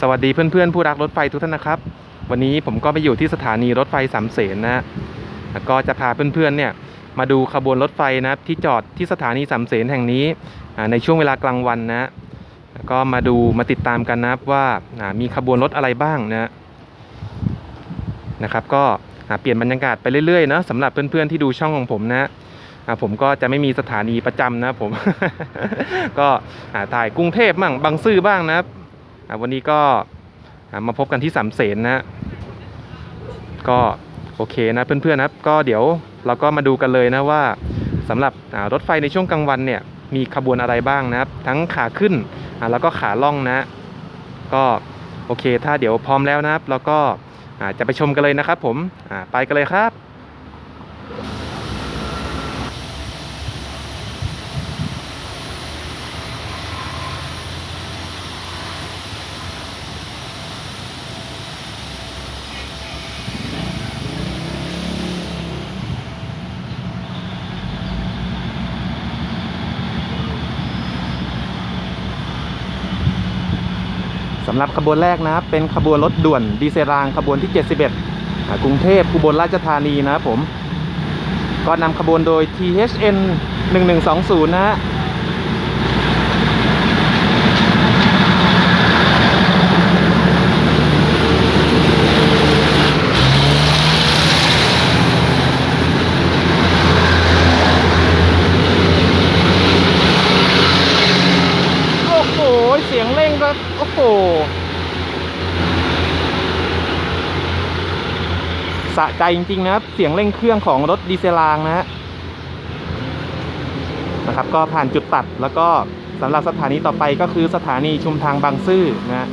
สวัสดีเพื่อนๆผู้รักรถไฟทุกท่านนะครับ วันนี้ผมก็ไปอยู่ที่สถานีรถไฟสามเสนนะแล้วก็จะพาเพื่อนๆเนี่ยมาดูขบวนรถไฟนะที่จอดที่สถานีสามเสนแห่งนี้ในช่วงเวลากลางวันนะแล้วก็มาดูมาติดตามกันนะว่ามีขบวนรถอะไรบ้างนะนะครับ ก็เปลี่ยนบรรยากาศไปเรื่อยๆนะสำหรับเพื่อนๆที่ดูช่องของผมนะ ผมก็จะไม่มีสถานีประจำนะผม ก็อ่าถ่ายกรุงเทพบ้างบางซื่อบ้างนะครับวันนี้ก็มาพบกันที่สามเสนนะก็โอเคนะเพื่อนๆนะครับก็เดี๋ยวเราก็มาดูกันเลยนะว่าสำหรับรถไฟในช่วงกลางวันเนี่ยมีขบวนอะไรบ้างนะครับ ทั้งขาขึ้นแล้วก็ขาล่องนะ ก็โอเค ถ้าเดี๋ยวพร้อมแล้วนะครับเราก็จะไปชมกันเลยนะครับผมไปกันเลยครับำหรับขบวนแรกนะเป็นขบวนรถด่วนดีเซลรางขบวนที่ 71กรุงเทพอุบลราชธานีนะครับผม ก็นำขบวนโดย THN 1120 นะฮะ โอ้โห เสียงเร่งก็ โอ้โห สะใจจริงๆนะครับ เสียงเร่งเครื่องของรถดีเซลางนะฮะนะครับ ก็ผ่านจุดตัดแล้วก็สำหรับสถานีต่อไปก็คือสถานีชุมทางบางซื่อนะ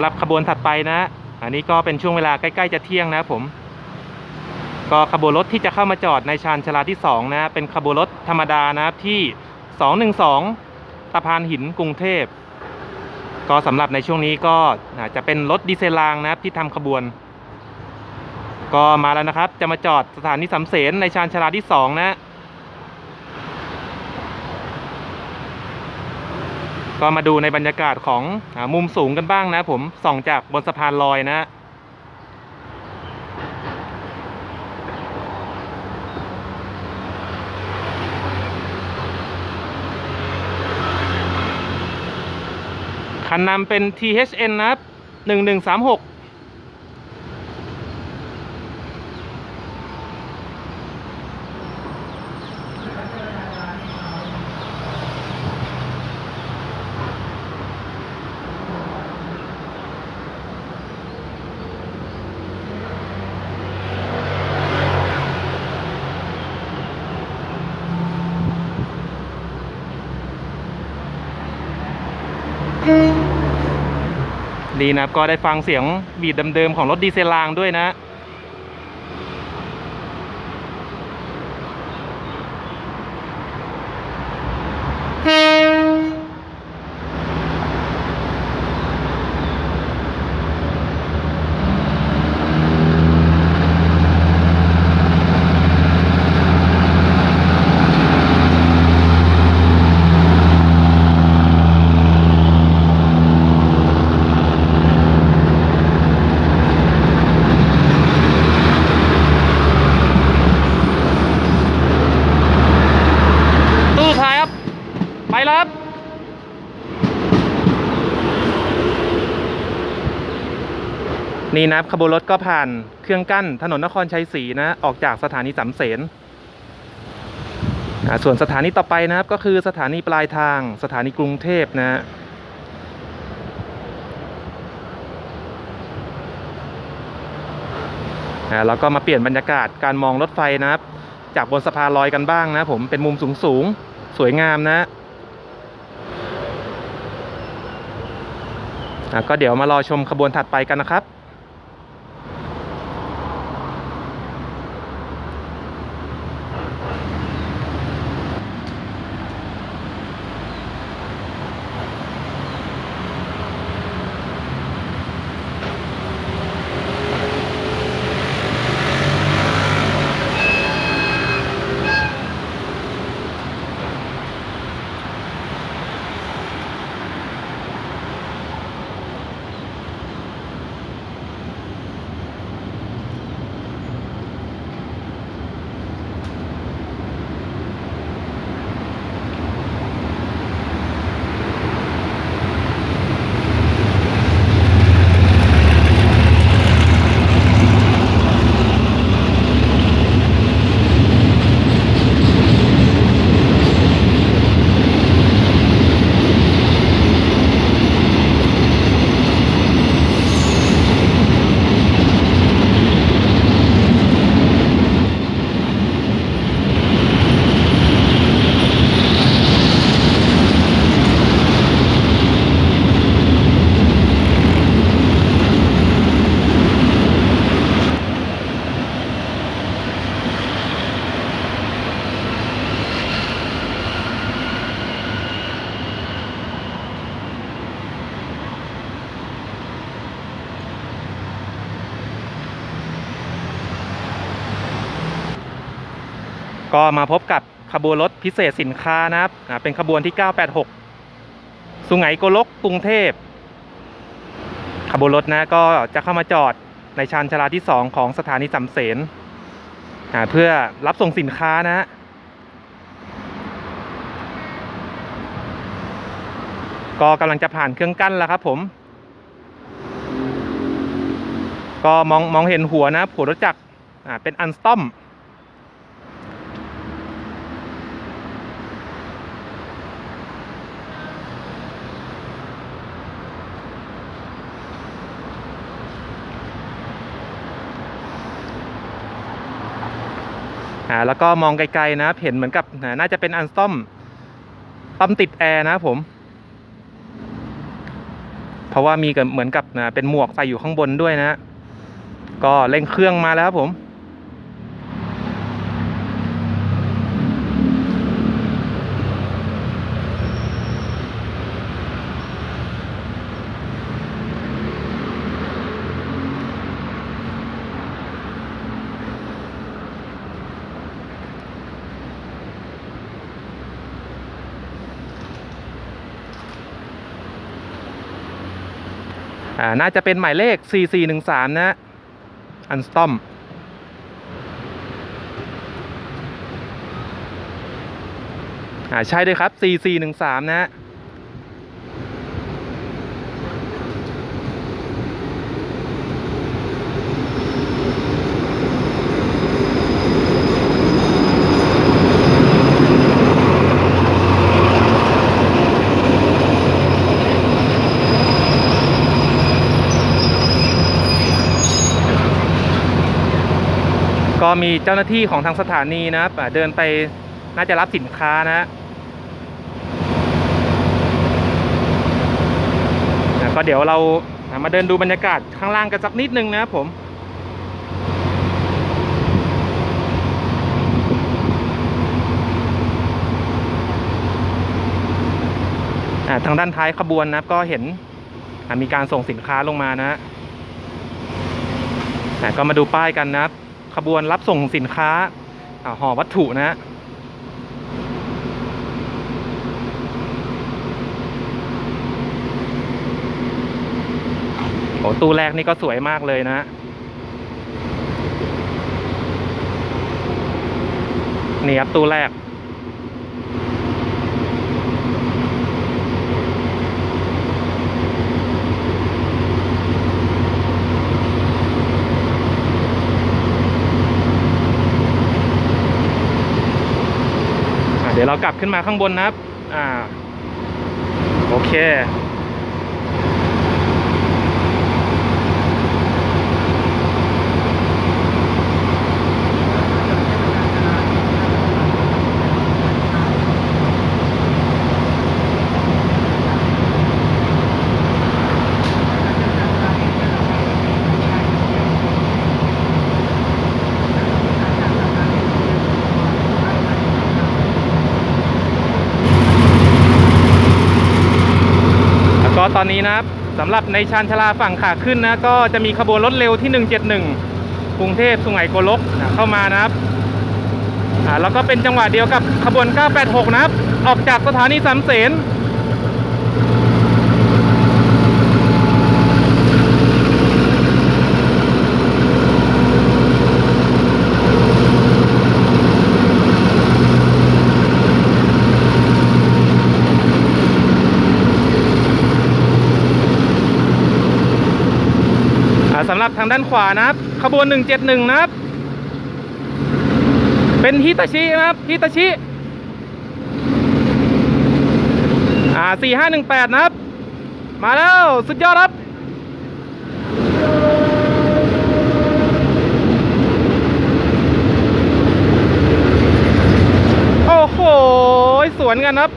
ำหรับขบวนถัดไปนะ อันนี้ก็เป็นช่วงเวลาใกล้ๆจะเที่ยงนะครับผม ก็ขบวนรถที่จะเข้ามาจอดในชานชาลาที่ 2 นะ เป็นขบวนรถธรรมดานะครับที่ 212ตะพานหินกรุงเทพ ก็สำหรับในช่วงนี้ก็จะเป็นรถดีเซลรางนะครับที่ทำขบวน ก็มาแล้วนะครับ จะมาจอดสถานีสำเสนในชานชาลาที่ 2 นะ ก็มาดูในบรรยากาศของอมุมสูงกันบ้างนะผมส่องจากบนสะพานลอยนะคันนำเป็น THN นะครับ 1136 ดีนะครับก็ได้ฟังเสียงบีดเดิมๆของรถดีเซลรางด้วยนะ ค นี่นะครับขบวนรถก็ผ่านเครื่องกั้นถนนนครชัยศรีนะออกจากสถานีสำเสนส่วนสถานีต่อไปนะครับก็คือสถานีปลายทางสถานีกรุงเทพนะฮะแล้วก็มาเปลี่ยนบรรยากาศการมองรถไฟนะครับ จากบนสะพานลอยกันบ้างนะผมเป็นมุมสูงสูงๆสวยงามนะอะก็เดี๋ยวมารอชมขบวนถัดไปกันนะครับ มาพบกับขบวนรถพิเศษสินค้านะครับเป็นขบวนที่ 986 สุไหงโกลกกรุงเทพ ขบวนรถนะก็จะเข้ามาจอดในชานชาลาที่ 2 ของสถานีสำเสนเพื่อรับส่งสินค้านะฮะก็กำลังจะผ่านเครื่องกั้นแล้วครับผม ก็มองมองเห็นหัวนะหัวรถจักรเป็นอันสตอม อ่าแล้วก็มองไกลๆนะเห็นเหมือนกับน่าจะเป็นอันซ่อมปั๊มติดแอร์นะผมเพราะว่ามีเหมือนกับนะเป็นหมวกใส่อยู่ข้างบนด้วยนะ ก็เร่งเครื่องมาแล้วครับผม น่าจะเป็นหมายเลข 4413 นะ อันสตอมอ่าใช่ด้วยครับ 4413 นะ มีเจ้าหน้าที่ของทางสถานีนะครับเดินไปน่าจะรับสินค้านะอ่าก็เดี๋ยวเรามาเดินดูบรรยากาศข้างล่างกันสักนิดนึงนะครับผมทางด้านท้ายขบวนนะครับก็เห็นมีการส่งสินค้าลงมานะอ่าก็มาดูป้ายกันนะครับ ขบวนรับส่งสินค้าห่อวัตถุนะฮะโอ้ตู้แรกนี่ก็สวยมากเลยนะฮะนี่ครับตู้แรก เดี๋ยวเรากลับขึ้นมาข้างบนนะครับ อ่า โอเค อนนี้นะครับสำหรับในชานชาลาฝั่งขาขึ้นนะก็จะมีขบวนรถเร็วที่ 171 กรุงเทพสุไหงโกลกนะเข้ามานะครับอ่าแล้วก็เป็นจังหวะเดียวกับขบวน 986 นะครับ ออกจากสถานีสามเสน อ่าสำหรับทางด้านขวานะครับ ขบวน 171 นะครับ เป็นฮิตาชินะครับฮิตาชิอ่าสี่ห้าหนึ่งแปดนะครับ มาแล้ว สุดยอดครับโอ้โหสวนกันครับ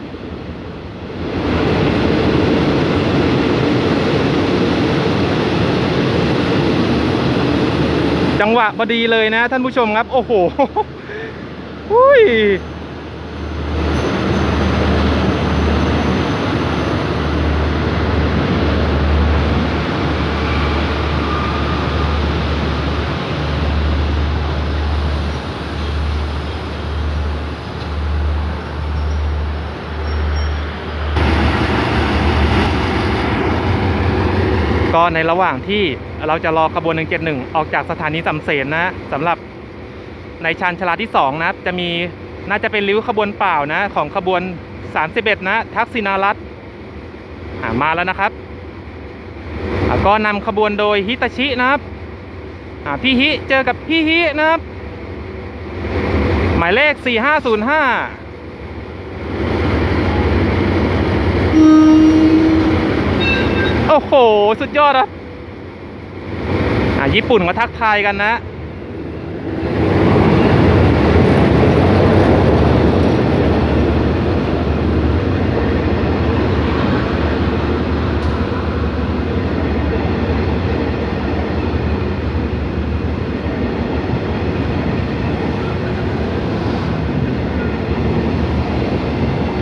จังหวะพอดีเลยนะท่านผู้ชมครับ โอ้โหอุ้ย ในระหว่างที่เราจะรอขบวน 171 ออกจากสถานีสำเสนนะสำหรับในชานชาลาที่ 2 นะ จะมีน่าจะเป็นริ้วขบวนเปล่านะ ของขบวน 31 นะ ทักษิณารัตมาแล้วนะครับ ก็นำขบวนโดยฮิตาชินะครับพี่ฮิเจอกับพี่ฮินะครับ หมายเลข 4505 อ้โห สุดยอดครับอ่าญี่ปุ่นก็ทักทายกันนะ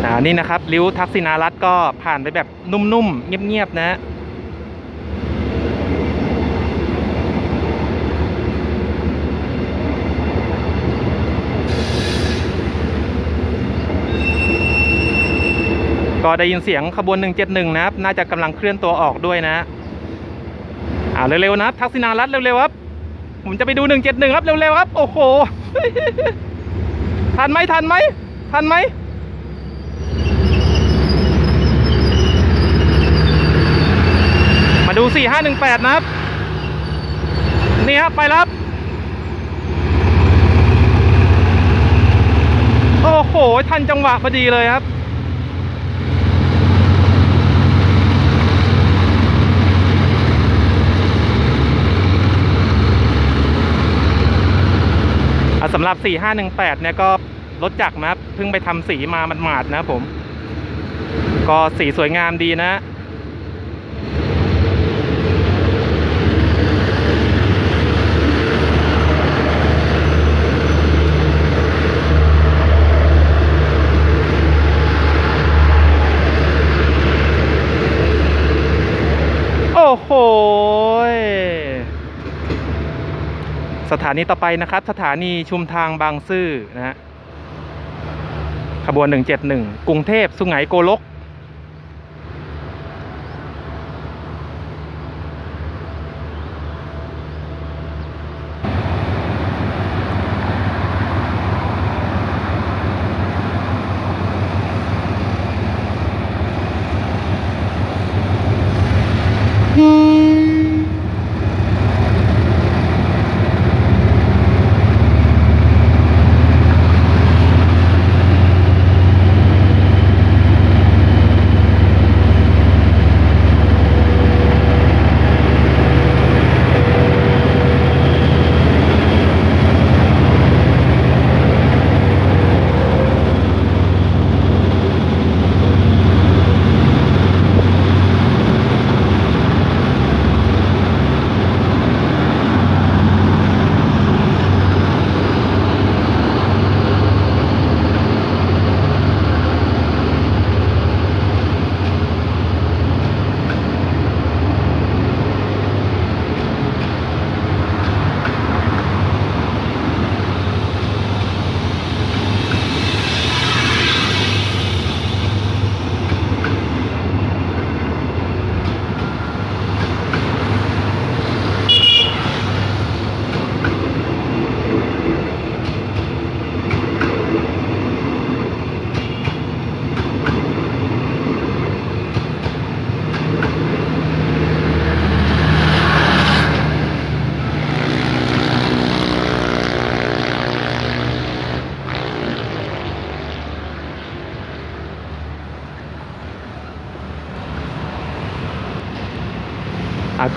อ่า นี่นะครับริ้วทักษิณารัตน์ก็ผ่านไปแบบนุ่มๆ เงียบๆ นะ ก็ได้ยินเสียงขบวน 171 นะครับ น่าจะกำลังเคลื่อนตัวออกด้วยนะอ่าเร็วๆนะครับทักษิณารัตเร็วๆครับ ผมจะไปดู 171 ครับ เร็วๆครับ โอ้โห ทันไหมทันไหมทันไหมมาดู 4518 นะครับ นี่ครับ ไปรับ โอ้โห ทันจังหวะพอดีเลยครับ สำหรับ 4518 เนี่ยก็รถจักรนะครับเพิ่งไปทำสีมามันหมาดๆนะครับผม ก็สีสวยงามดีนะ โอ้โห สถานีต่อไปนะครับ สถานีชุมทางบางซื่อนะฮะขบวน 171 กรุงเทพสุไหงโกลก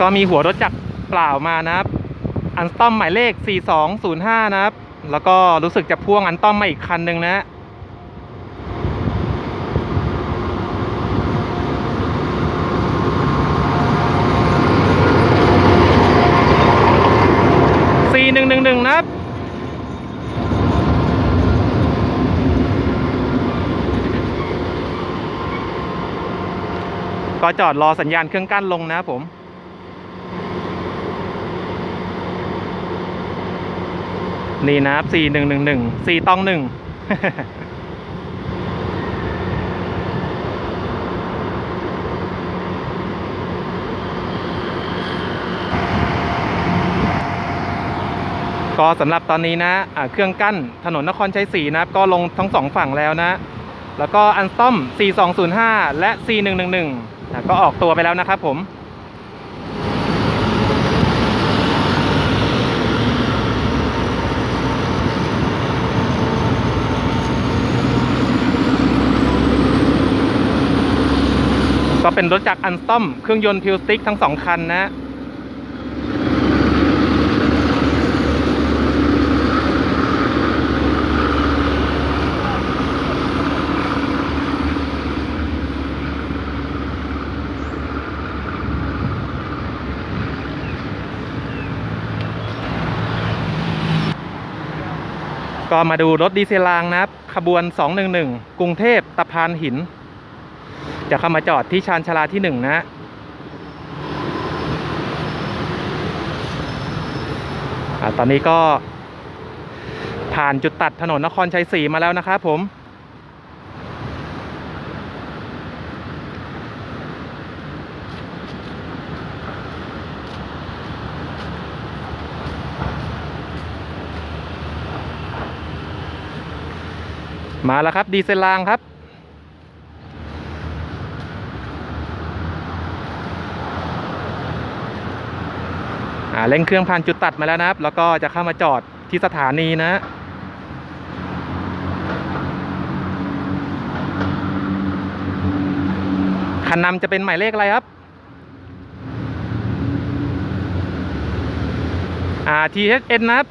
ก็มีหัวรถจักรเปล่ามานะครับ อันสตอมหมายเลข 4205 นะครับ แล้วก็รู้สึกจะพ่วงอันต้อมมาอีกคันหนึ่งนะ4111นะครับก็จอดรอสัญญาณเครื่องกั้นลงนะผม นี่นะครับสี่หนึ่งหนึ่งหนึ่งสี่ตองหนึ่งก็สำหรับตอนนี้นะอ่าเครื่องกั้นถนนนครชัยศรีนะก็ลงทั้งสองฝั่งแล้วนะ แล้วก็อันสตอม 4205 และ 4111 ก็ออกตัวไปแล้วนะครับผม เป็นรถจักรอันสตอมเครื่องยนต์พิวสติกทั้งสองคันนะก็มาดูรถดีเซลรางนะครับ ขบวน 211 กรุงเทพตะพานหิน จะเข้ามาจอดที่ชานชาลาที่หนึ่งนะอ่าตอนนี้ก็ผ่านจุดตัดถนนนครชัยศรีมาแล้วนะครับผม มาแล้วครับ ดีเซลรางครับ เร่งเครื่องผ่านจุดตัดมาแล้วนะครับ แล้วก็จะเข้ามาจอดที่สถานีนะคันนำจะเป็นหมายเลขอะไรครับอ่า THN นะครับ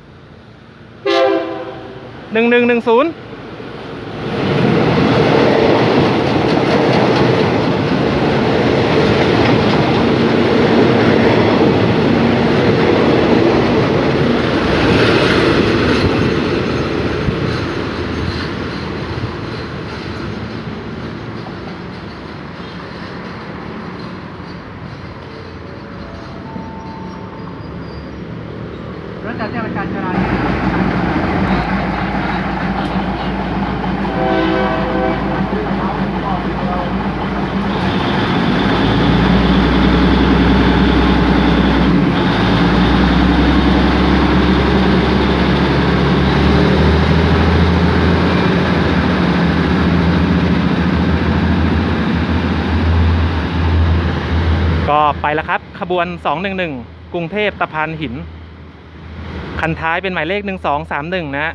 หนึ่งหนึ่งหนึ่งศูนย์ รถจักรยานประชาชน ก็ไป แล้วครับ ขบวน 211 กรุงเทพตะพานหิน คันท้ายเป็นหมายเลข 1231นะ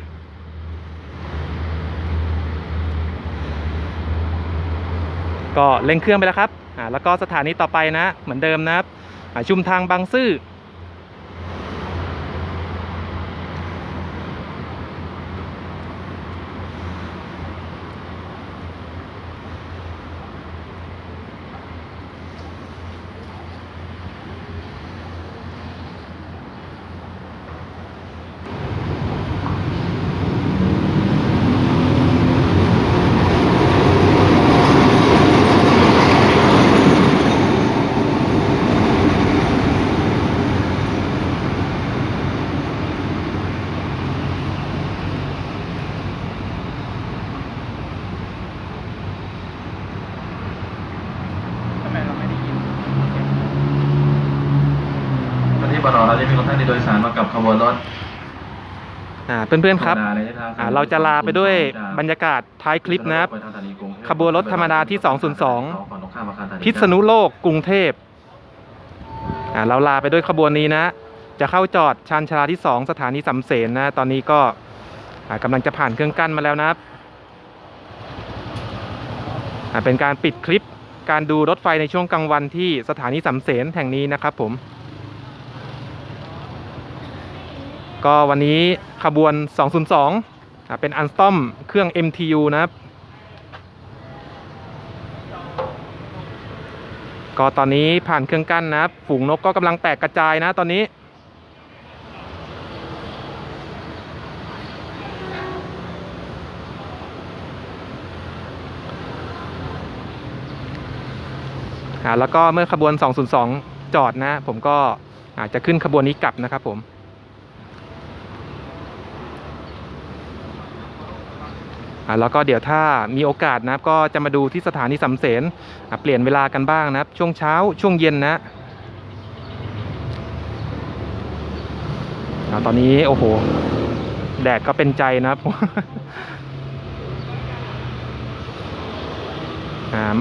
ก็เร่งเครื่องไปแล้วครับ อ่า แล้วก็สถานีต่อไปนะ เหมือนเดิมนะครับ ชุมทางบางซื่อ ทำไมเราไม่ได้ยิน วันที่บนเราจะมีรถท่านที่ โดยสารมากับขบวนรถอ่าเพื่อนๆครับธมดาในทงอ่าเราจะลาไปด้วยบรรยากาศท้ายคลิปนะครับ ขบวนรถธรรมดาที่ 202 พิษณุโลกกรุงเทพอ่าเราลาไปด้วยขบวนนี้นะ จะเข้าจอดชานชาลาที่ 2 สถานีสำเสนนะ ตอนนี้ก็อ่ากำลังจะผ่านเครื่องกั้นมาแล้วนะครับอ่าเป็นการปิดคลิปการดูรถไฟในช่วงกลางวันที่สถานีสำเสนแห่งนี้นะครับผม ก็วันนี้ขบวน 202 เป็นอันสตอมเครื่อง MTU นะครับ ก็ตอนนี้ผ่านเครื่องกั้นนะครับ ฝูงนกก็กำลังแตกกระจายนะตอนนี้ แล้วก็เมื่อขบวน 202 จอดนะ ผมก็อาจจะขึ้นขบวนนี้กลับนะครับผม อ่า แล้วก็เดี๋ยวถ้ามีโอกาสนะครับก็จะมาดูที่สถานีสำเสนเปลี่ยนเวลากันบ้างนะครับ ช่วงเช้าช่วงเย็นนะตอนนี้โอ้โห แดดก็เป็นใจนะครับ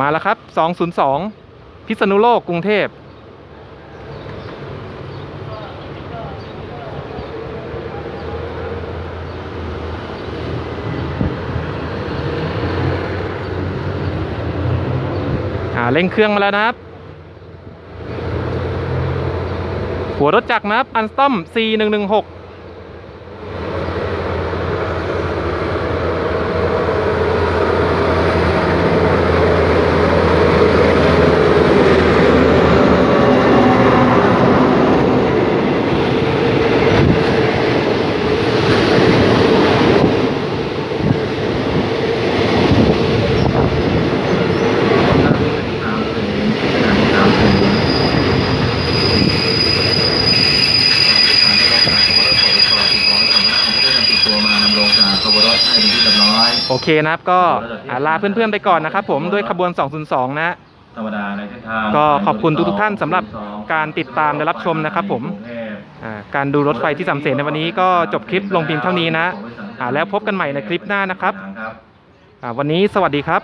มาแล้วครับ 202 พิษณุโลกกรุงเทพ เร่งเครื่องมาแล้วนะครับ หัวรถจักรนะครับอันสตอม C116 สามศูนย์สถานีสามศูนย์ผ่านไปลงจากขบวนรถปตทสี่สองสองห้าของผู้ได้นำติดตัวมานำลงจากขบวนรถให้เป็นที่เรียบร้อย โอเค นะครับก็อ่าลาเพื่อนๆไปก่อนนะครับผมด้วยขบวน 202 นะ ธรรมดาในเส้นทางก็ขอบคุณทุกๆท่านสำหรับการติดตามและรับชมนะครับผมอ่าการดูรถไฟที่สำเสนในวันนี้ก็จบคลิปลงเพียงเท่านี้นะอ่าแล้วพบกันใหม่ในคลิปหน้านะครับอ่าวันนี้สวัสดีครับ